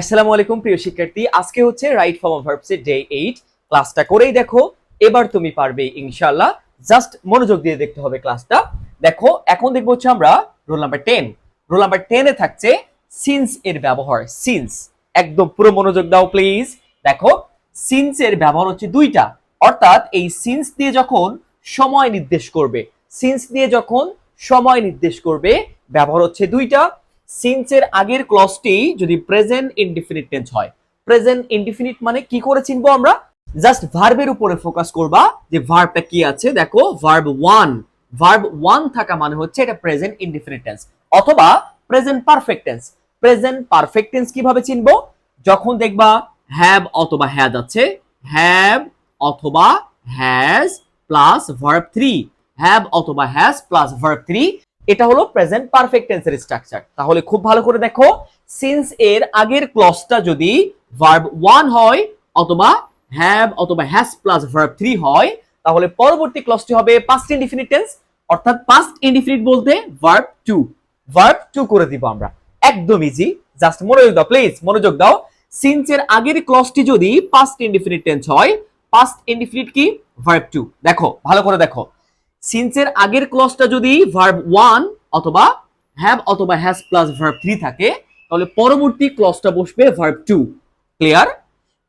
আসসালামু আলাইকুম, প্রিয় শিক্ষার্থী। আজকে হচ্ছে রাইট ফর্ম অফ ভার্বস এর ডে 8 ক্লাসটা করেই দেখো, এবার তুমি পারবে, ইনশাআল্লাহ। জাস্ট মনোযোগ দিয়ে দেখতে হবে ক্লাসটা দেখো, এখন দেখব হচ্ছে আমরা রোল নাম্বার 10 রোল নাম্বার 10 এ থাকছে সিন্স এর ব্যবহার সিন্স একদম পুরো মনোযোগ দাও প্লিজ দেখো সিন্স এর ব্যবহার হচ্ছে দুইটা। অর্থাৎ এই সিন্স দিয়ে যখন সময় নির্দেশ করবে সিন্স দিয়ে যখন সময় নির্দেশ করবে, ব্যবহার হচ্ছে দুইটা। সিন্সের আগের ক্লজটি যদি প্রেজেন্ট ইনডিফিনিট টেন্স হয়। প্রেজেন্ট ইনডিফিনিট মানে কি করে চিনবো আমরা? জাস্ট ভার্বের উপরে ফোকাস করবা। যে ভার্বটা কি আছে? দেখো ভার্ব ওয়ান ভার্ব ওয়ান থাকা মানে হচ্ছে এটা প্রেজেন্ট ইনডিফিনিট টেন্স অথবা present perfect tense present perfect tense কীভাবে চিনবো? যখন দেখবা হ্যাভ অথবা হ্যাজ আছে। হ্যাভ অথবা has plus verb three have অথবা হ্যাজ প্লাস ভার্ব থ্রি এটা হলো প্রেজেন্ট পারফেক্ট টেন্সের স্ট্রাকচার তাহলে খুব ভালো করে দেখো সিন্স এর আগের ক্লজটা যদি ভার্ব ওয়ান হয় অথবা হ্যাভ অথবা হ্যাজ প্লাস ভার্ব থ্রি হয়, তাহলে পরবর্তী ক্লজটি হবে পাস্ট ইনডিফিনিট টেন্স অর্থাৎ পাস্ট ইনডিফিনিট বলতে ভার্ব টু ভার্ব টু করে দিব আমরা। একদম ইজি জাস্ট মনোযোগ দাও প্লিজ মনোযোগ দাও। সিন্স এর আগের ক্লজটি যদি পাস্ট ইনডিফিনিট টেন্স হয় পাস্ট ইনডিফিনিট কি? ভার্ব টু দেখো, ভালো করে দেখো। সিন্সের আগের ক্লজটা যদি ভার্ব ওয়ান অথবা হ্যাভ অথবা হ্যাজ প্লাস ভার্ব থ্রি থাকে, তাহলে পরবর্তী ক্লজটা বসবে ভার্ব টু ক্লিয়ার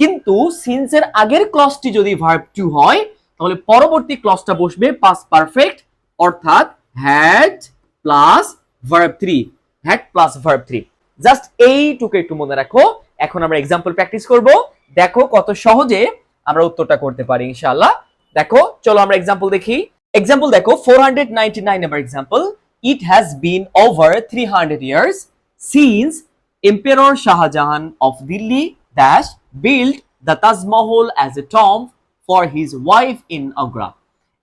কিন্তু সিন্সের আগের ক্লজটি যদি ভার্ব টু হয়, তাহলে পরবর্তী ক্লজটা বসবে পাস পারফেক্ট অর্থাৎ had plus verb three had plus verb three just এইটুকু একটু মনে রাখো। এখন আমরা এক্সাম্পল প্র্যাকটিস করব। দেখো কত সহজে আমরা উত্তরটা করতে পারি, ইনশাআল্লাহ। দেখো, চলো আমরা এক্সাম্পল দেখি। এক্সাম্পল দেখো 499 number example it has been over 300 years since empire Shahjahan of Delhi dash build the Taj Mahal as a tomb for his wife in Agra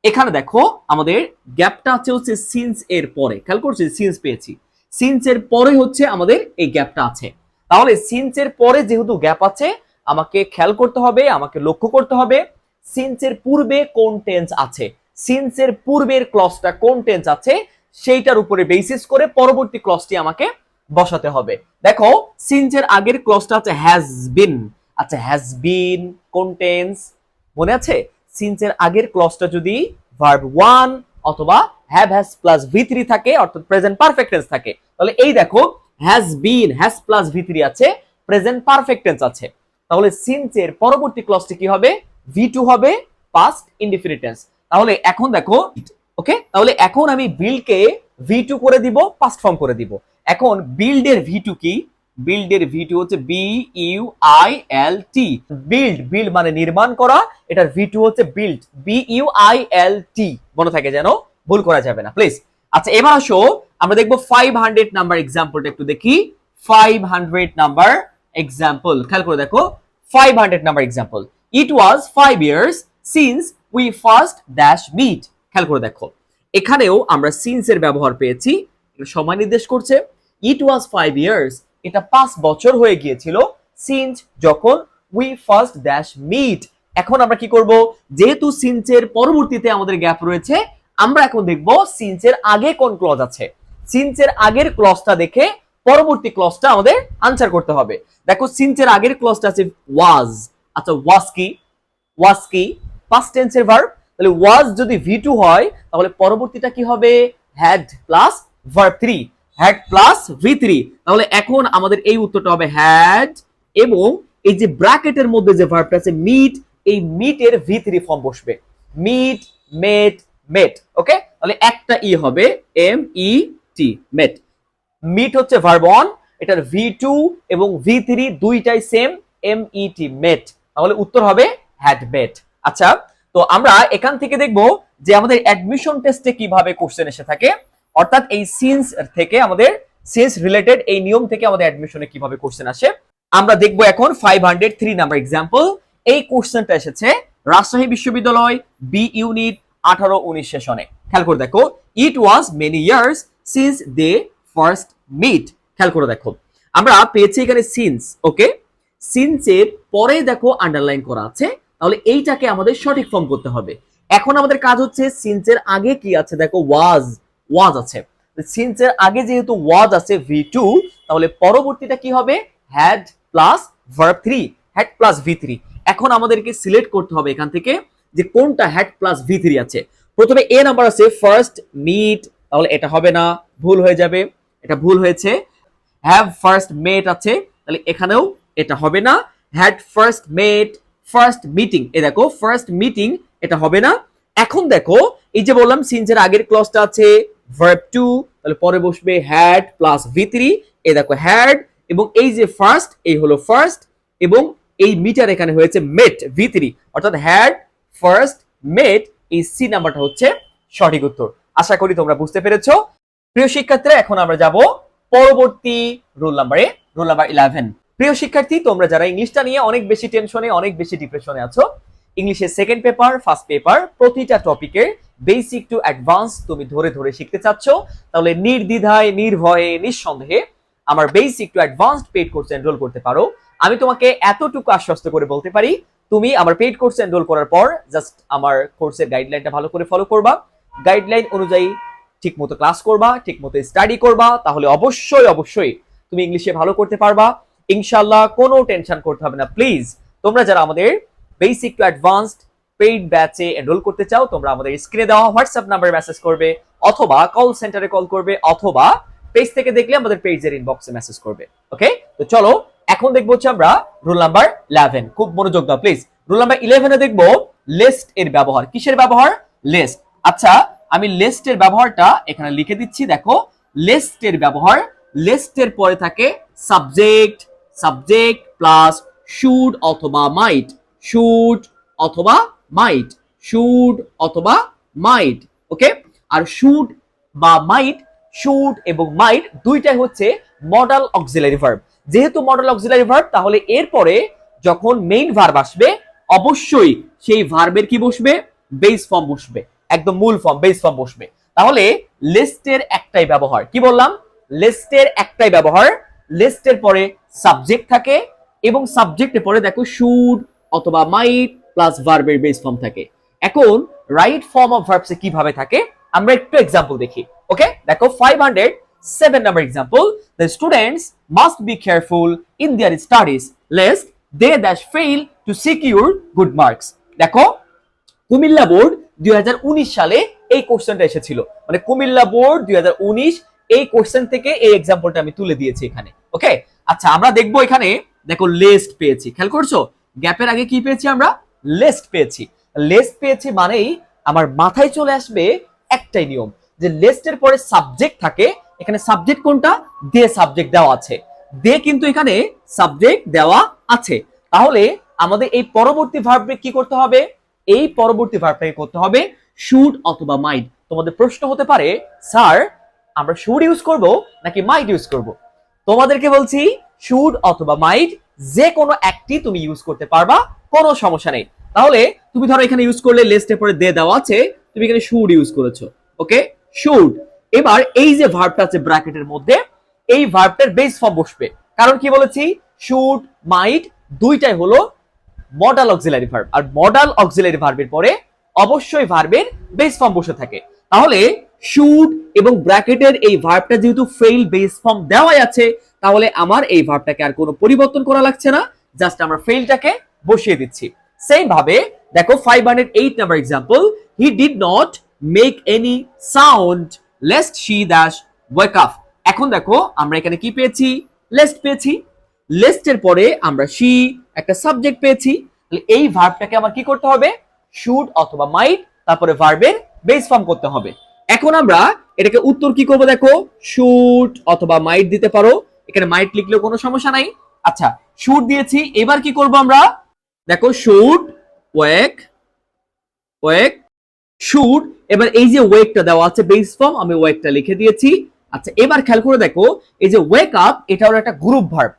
এখানে দেখো, আমাদের গ্যাপটা আছে হচ্ছে সিন্স এর পরে। খেয়াল করছি সিন্স পেয়েছি। সিন্স এর পরে হচ্ছে আমাদের এই গ্যাপটা আছে। তাহলে সিন্স এর পরে যেহেতু গ্যাপ আছে, আমাকে খেয়াল করতে হবে, আমাকে লক্ষ্য করতে হবে সিন্স এর পূর্বে কোন টেন্স আছে। সিন্স পূর্বের ক্লসটা কোন টেন্স আছে, সেইটার উপরে বেসিস করে পরবর্তী ক্লসটি আমাকে বসাতে হবে। দেখো সিন্স এর আগের ক্লজটা আছে হ্যাজ বিন আচ্ছা হ্যাজ বিন কোন টেন্স মনে আছে? সিন্স এর আগের ক্লসটা যদি ভার্ব ওয়ান অথবা have has plus V three থাকে, অর্থাৎ প্রেজেন্ট পারফেক্ট টেন্স থাকে, তাহলে এই দেখো has been has plus V three আছে প্রেজেন্ট পারফেক্ট টেন্স আছে। তাহলে সিন্স এর পরবর্তী ক্লসটি কি হবে? ভি টু হবে পাস্ট ইনডিফিনিট টেন্স তাহলে এখন দেখো ওকে তাহলে এখন আমি বিল্ডকে ভি টু করে দিব পাস্ট ফর্ম করে দিব। এখন বিল্ডের ভি টু কি? বিল্ডের ভি টু হচ্ছে B U I L T build build মানে নির্মাণ করা, এটার ভি টু হচ্ছে build B U I L T মনে থাকে যেন? ভুল করা যাবে না প্লিজ আচ্ছা এবার আসো, আমরা দেখব ফাইভ হান্ড্রেড নাম্বার এক্সাম্পলটা একটু দেখি। ফাইভ হান্ড্রেড নাম্বার এক্সাম্পল খেয়াল করে দেখো। Five hundred number example it was five years since we first dash meet খেয়াল করে দেখো। এখানেও আমরা সিন্স এর ব্যবহার পেয়েছি। সময় নির্দেশ করছে। ইট ওয়াজ ফাইভ ইয়ার্স এটা পাঁচ বছর হয়ে গিয়েছিল সিন্স যখন উই ফার্স্ট ড্যাশ মিট এখন আমরা কি করব? যেহেতু সিন্সের পরবর্তীতে আমাদের গ্যাপ রয়েছে, আমরা এখন দেখব সিন্সের আগে কোন ক্লজ আছে। সিন্সের আগের ক্লজটা দেখে পরবর্তী ক্লজটা আমাদের আনসার করতে হবে। দেখো সিন্সের আগের ক্লজটা আছে ওয়াজ আচ্ছা ওয়াজ কি? ওয়াজ কি? পাস্ট টেন্সের ভার্ব তাহলে ওয়াজ যদি ভি টু হয়, তাহলে পরবর্তীটা কি হবে? Had plus verb three had plus V three তাহলে এখন আমাদের এই উত্তরটা হবে হ্যাড এবং এই যে ব্র্যাকেটের মধ্যে যে ভার্বটা আছে মিট এই মিটের ভি থ্রি ফর্ম বসবে। মিট মেট মেট ওকে তাহলে একটা ই হবে M E T met meet হচ্ছে ভার্ব অন এটার ভি টু এবং ভি থ্রি দুইটাই same M E T met তাহলে উত্তর হবে হ্যাড মেট আচ্ছা তো আমরা এখান থেকে দেখব যে আমাদের অ্যাডমিশন টেস্টে কীভাবে কোশ্চেন এসে থাকে। অর্থাৎ এই সিন্স থেকে আমাদের সিন্স রিলেটেড এই নিয়ম থেকে আমাদের অ্যাডমিশনে কীভাবে কোশ্চেন আসে। আমরা দেখব এখন five hundred three number example এই কোশ্চেনটা এসেছে রাজশাহী বিশ্ববিদ্যালয় বি ইউনিট আঠারো উনিশ সেশনে খেয়াল করে দেখো it was many years since they first meet খেয়াল করে দেখো, আমরা পেয়েছি এখানে সিন্স ওকে সিন্সের পরে দেখো আন্ডারলাইন করা আছে। তাহলে এইটাকে আমাদের সঠিক ফর্ম করতে হবে। এখন আমাদের কাজ হচ্ছে সিন্সের আগে কি আছে? দেখো ওয়াজ ওয়াজ আছে। সিন্সের আগে যেহেতু ওয়াজ আছে ভি টু তাহলে পরবর্তীটা কি হবে? Had plus verb three had plus V three এখন আমাদেরকে সিলেক্ট করতে হবে এখান থেকে যে কোনটা হ্যাড প্লাস ভি থ্রি আছে। প্রথমে এ নাম্বার আছে ফার্স্ট মিট তাহলে এটা হবে না, ভুল হয়ে যাবে, এটা ভুল হয়েছে। হ্যাভ ফার্স্ট মেট আছে, তাহলে এখানেও এটা হবে না। Had first met first meeting এ দেখো ফার্স্ট মিটিং এটা হবে না। এখন দেখো, এই যে বললাম সিনসের আগের ক্লজটা আছে ভার্ব টু তাহলে পরে বসবে হ্যাড প্লাস ভি থ্রি এ দেখো হ্যাড এবং এই যে ফার্স্ট এই হলো ফার্স্ট এবং এই মিটার এখানে হয়েছে মেট ভি থ্রি অর্থাৎ হ্যাড ফার্স্ট মেট এই সি নাম্বারটা হচ্ছে সঠিক উত্তর। আশা করি তোমরা বুঝতে পেরেছ। প্রিয় শিক্ষার্থীরা, এখন আমরা যাব পরবর্তী রোল নাম্বারে রোল নাম্বার ইলেভেন প্রিয় শিক্ষার্থী, তোমরা যারা ইংলিশটা নিয়ে অনেক বেশি টেনশনে অনেক বেশি ডিপ্রেশনে আছো ইংলিশের সেকেন্ড পেপার ফার্স্ট পেপার প্রতিটা টপিকের বেসিক টু অ্যাডভান্স তুমি ধরে ধরে শিখতে চাচ্ছ। তাহলে নির্দ্বিধায়, নির্ভয়ে, নিঃসন্দেহে আমার বেসিক টু অ্যাডভান্সড পেড কোর্সে এনরোল করতে পারো। আমি তোমাকে এতটুকু আশ্বস্ত করে বলতে পারি, তুমি আমার পেড কোর্সে এনরোল করার পর জাস্ট আমার কোর্সের গাইডলাইনটা ভালো করে ফলো করবা। গাইডলাইন অনুযায়ী ঠিক মতো ক্লাস করবা ঠিক মতো স্টাডি করবা, তাহলে অবশ্যই অবশ্যই তুমি ইংলিশে ভালো করতে পারবা। ইনশাল্লাহ কোনো টেনশন করতে হবে না। প্লিজ তোমরা যারা আমাদের বেসিক টু অ্যাডভান্সড পেইড ব্যাচে এনরোল করতে চাও, তোমরা আমাদের স্ক্রিনে দেওয়া হোয়াটসঅ্যাপ নাম্বারে মেসেজ করবে, অথবা কল সেন্টারে কল করবে, অথবা পেজ থেকে দেখলে আমাদের পেজের ইনবক্সে মেসেজ করবে। ওকে তো চলো, এখন দেখব হচ্ছে আমরা রুল নাম্বার ইলেভেন খুব মনোযোগ দাও প্লিজ রুল নাম্বার ইলেভেনে দেখব লিস্ট এর ব্যবহার। কিসের ব্যবহার? লিস্ট আচ্ছা আমি লিস্টের ব্যবহারটা এখানে লিখে দিচ্ছি। দেখো লিস্টের ব্যবহার লিস্টের পরে থাকে সাবজেক্ট সাবজেক্ট প্লাস শুড অথবা মাইট শুড অথবা মাইট শুড অথবা মাইট ওকে আর শুড বা মাইট শুড এবং মাইট দুইটাই হচ্ছে মডাল অক্সিলারি ভার্ব যেহেতু মডাল অক্সিলারি ভার্ব তাহলে এরপরে যখন মেইন ভার্ব আসবে, অবশ্যই সেই ভার্বের কি বসবে? বেস ফর্ম বসবে, একদম মূল ফর্ম বেস ফর্ম বসবে। তাহলে লিস্টের একটাই ব্যবহার, কি বললাম? লিস্টের একটাই ব্যবহার লিস্টের পরে সাবজেক্ট থাকে এবং সাবজেক্টের পরে দেখো শুড অথবা মাইট প্লাস ভার্বের বেস ফর্ম থাকে। এখন রাইট ফর্ম অফ ভার্বসে কীভাবে থাকে? আমরা একটু এক্সাম্পল দেখি ওকে দেখো five hundred seven number example the students must be careful in their studies lest they dash fail to secure good marks দেখো, কুমিল্লা বোর্ড দুই হাজার উনিশ সালে এই কোশ্চেনটা এসেছিল। মানে কুমিল্লা বোর্ড দুই হাজার উনিশ এই কোশ্চেন থেকে এই এক্সাম্পলটা আমি তুলে দিয়েছি এখানে। ওকে আচ্ছা আমরা দেখব এখানে, দেখো লেস্ট পেয়েছি। খেয়াল করছ? গ্যাপের আগে কি পেয়েছি আমরা? লেস্ট পেয়েছি। লেস্ট পেয়েছি মানেই আমার মাথায় চলে আসবে একটাই নিয়ম, যে লিস্টের পরে সাবজেক্ট থাকে, এখানে সাবজেক্ট কোনটা? দে সাবজেক্ট দেওয়া আছে। দে কিন্তু এখানে সাবজেক্ট দেওয়া আছে। তাহলে আমাদের এই পরবর্তী ভার্বে কি করতে হবে? এই পরবর্তী ভার্বটাকে করতে হবে শুড অথবা মাইট তোমাদের প্রশ্ন হতে পারে স্যার আমরা শুড ইউজ করব নাকি মাইট ইউজ করব? তোমাদেরকে বলছি শুড অথবা মাইট যে কোনো একটি তুমি ইউজ করতে পারবা, কোনো সমস্যা নেই। তাহলে তুমি ধরো এখানে ইউজ করলে লিস্টের পরে দে দেওয়া আছে, তুমি এখানে শুড ইউজ করেছ ওকে শুড এবার এই যে ভার্বটা আছে ব্র্যাকেটের মধ্যে, এই ভার্বটার বেস ফর্ম বসবে। কারণ কি বলেছি? শুড মাইট দুইটাই হলো মডাল অক্সিলারি ভার্ব আর মডাল অক্সিলারি ভার্বের পরে অবশ্যই ভার্বের বেস ফর্ম বসে থাকে। তাহলে শুড এবং ব্র্যাকেটের এই ভার্বটা যেহেতু ফেইল বেস ফর্ম দেওয়াই আছে, তাহলে আমার এই ভার্বটাকে আর কোনো পরিবর্তন করা লাগছে না জাস্ট আমরা ফেইলটাকে বসিয়ে দিচ্ছি। সেম ভাবে, দেখো five hundred eight number example he did not make any sound lest she dash wake up এখন দেখো, আমরা এখানে কি পেয়েছি? লেস্ট পেয়েছি। লেস্টের পরে আমরা শি একটা সাবজেক্ট পেয়েছি। তাহলে এই ভার্বটাকে আমার কি করতে হবে? শুড অথবা মাইট তারপরে ভার্বের বেস ফর্ম করতে হবে। এখন আমরা এটাকে উত্তর কি করব দেখো? শুড অথবা মাইট দিতে পারো। এখানে মাইট লিখলেও কোনো সমস্যা নাই। আচ্ছা শুড দিয়েছি। এবার কি করব আমরা? দেখো শুড ওয়েক ওয়েক শুড এবার এই যে ওয়েকটা দেওয়া আছে বেস ফর্ম আমি ওয়েকটা লিখে দিয়েছি। আচ্ছা এবার খেয়াল করে দেখো, এই যে ওয়েক আপ এটা হলো একটা গ্রুপ ভার্ব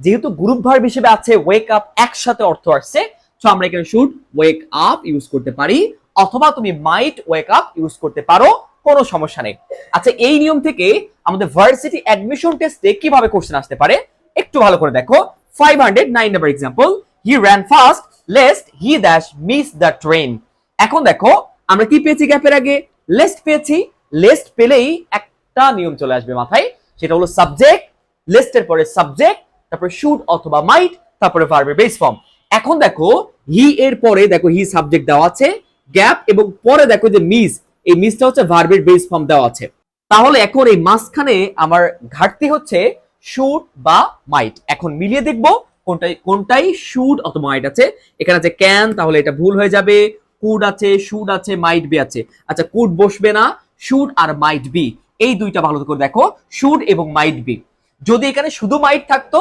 যেহেতু গ্রুপ ভার্ব হিসেবে আছে ওয়েক আপ একসাথে অর্থ আসছে তো আমরা এখানে শুড ওয়েক আপ ইউজ করতে পারি। অথবা তুমি মাইট ওয়েক আপ ইউজ করতে পারো। কোনো সমস্যা নেই। আচ্ছা এই নিয়ম থেকে আমাদের ভার্সিটি অ্যাডমিশন টেস্টে কীভাবে কোশ্চেন আসতে পারে? একটু ভালো করে দেখো। Five hundred nine number example he ran fast lest he dash miss the train এখন দেখো, আমরা কি পেয়েছি গ্যাপের আগে? লেস্ট পেয়েছি। লেস্ট পেলেই একটা নিয়ম চলে আসবে মাথায়। সেটা হলো সাবজেক্ট লিস্টের পরে সাবজেক্ট তারপরে শুড অথবা মাইট তারপরে ভার্বের বেস ফর্ম এখন দেখো হি এর পরে দেখো হি সাবজেক্ট দেওয়া আছে। গ্যাপ এবং পরে দেখো যে মিস এই মিসটা হচ্ছে ভার্বের বেস ফর্ম দেওয়া আছে। তাহলে এখন এই মাঝখানে আমার ঘাটতি হচ্ছে শুড বা মাইট এখন মিলিয়ে দেখব কোনটাই কোনটাই শুড অথবা মাইট আছে। এখানে আছে ক্যান তাহলে এটা ভুল হয়ে যাবে। কুড আছে শুড আছে মাইট বি আছে। আচ্ছা কুড বসবে না। শুড আর মাইট বি এই দুইটা ভালো করে দেখো। শুড এবং মাইট বি যদি এখানে শুধু মাইট থাকতো,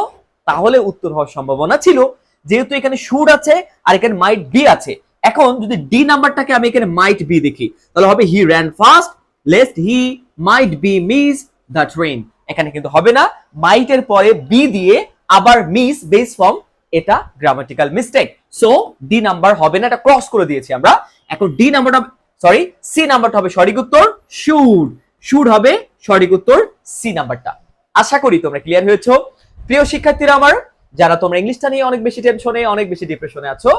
তাহলে উত্তর হওয়ার সম্ভাবনা ছিল। যেহেতু এখানে শুড আছে আর এখানে মাইট বি আছে। এখন যদি ডি নাম্বারটাকে আমি এখানে মাইট বি দেখি, তাহলে হবে he ran fast lest he might be miss the train এখানে কিন্তু হবে না মাইটের পরে বি দিয়ে আবার মিস বেস ফর্ম এটা grammatical mistake so D number হবে না, এটা ক্রস করে দিয়েছি আমরা। এখন ডি নাম্বারটা সরি সি নাম্বারটা হবে সঠিক উত্তর শুড শুড হবে সঠিক উত্তর সি নাম্বারটা। আশা করি তোমরা ক্লিয়ার হয়েছো। প্রিয় শিক্ষার্থীরা আমার, যারা তোমরা ইংলিশটা নিয়ে অনেক বেশি টেনশনে অনেক বেশি ডিপ্রেশনে আছো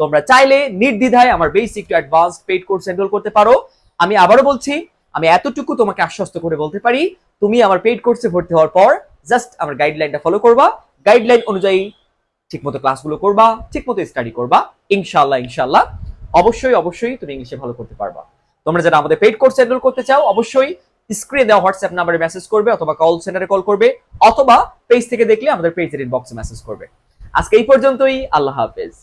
তোমরা চাইলে নির্দ্বিধায় আমার basic to advance paid course enrol করতে পারো। আমি আবারও বলছি, আমি এতটুকু তোমাকে আশ্বস্ত করে বলতে পারি, তুমি আমার পেইড কোর্সে ভর্তি হওয়ার পর জাস্ট আমার গাইডলাইনটা ফলো করবা। গাইডলাইন অনুযায়ী ঠিকমতো ক্লাসগুলো করবা, ঠিকমতো স্টাডি করবা। ইনশাআল্লাহ ইনশাআল্লাহ। অবশ্যই অবশ্যই তুমি ইংলিশে ভালো করতে পারবা। তোমরা যারা আমাদের পেইড কোর্স এনরোল করতে চাও, অবশ্যই স্ক্রিনে দেওয়া হোয়াটসঅ্যাপ নাম্বারে মেসেজ করবে অথবা কল সেন্টারে কল করবে, অথবা পেজ থেকে দেখলে আমাদের পেজের ইনবক্সে মেসেজ করবে। আজকে এই পর্যন্তই, আল্লাহ হাফেজ।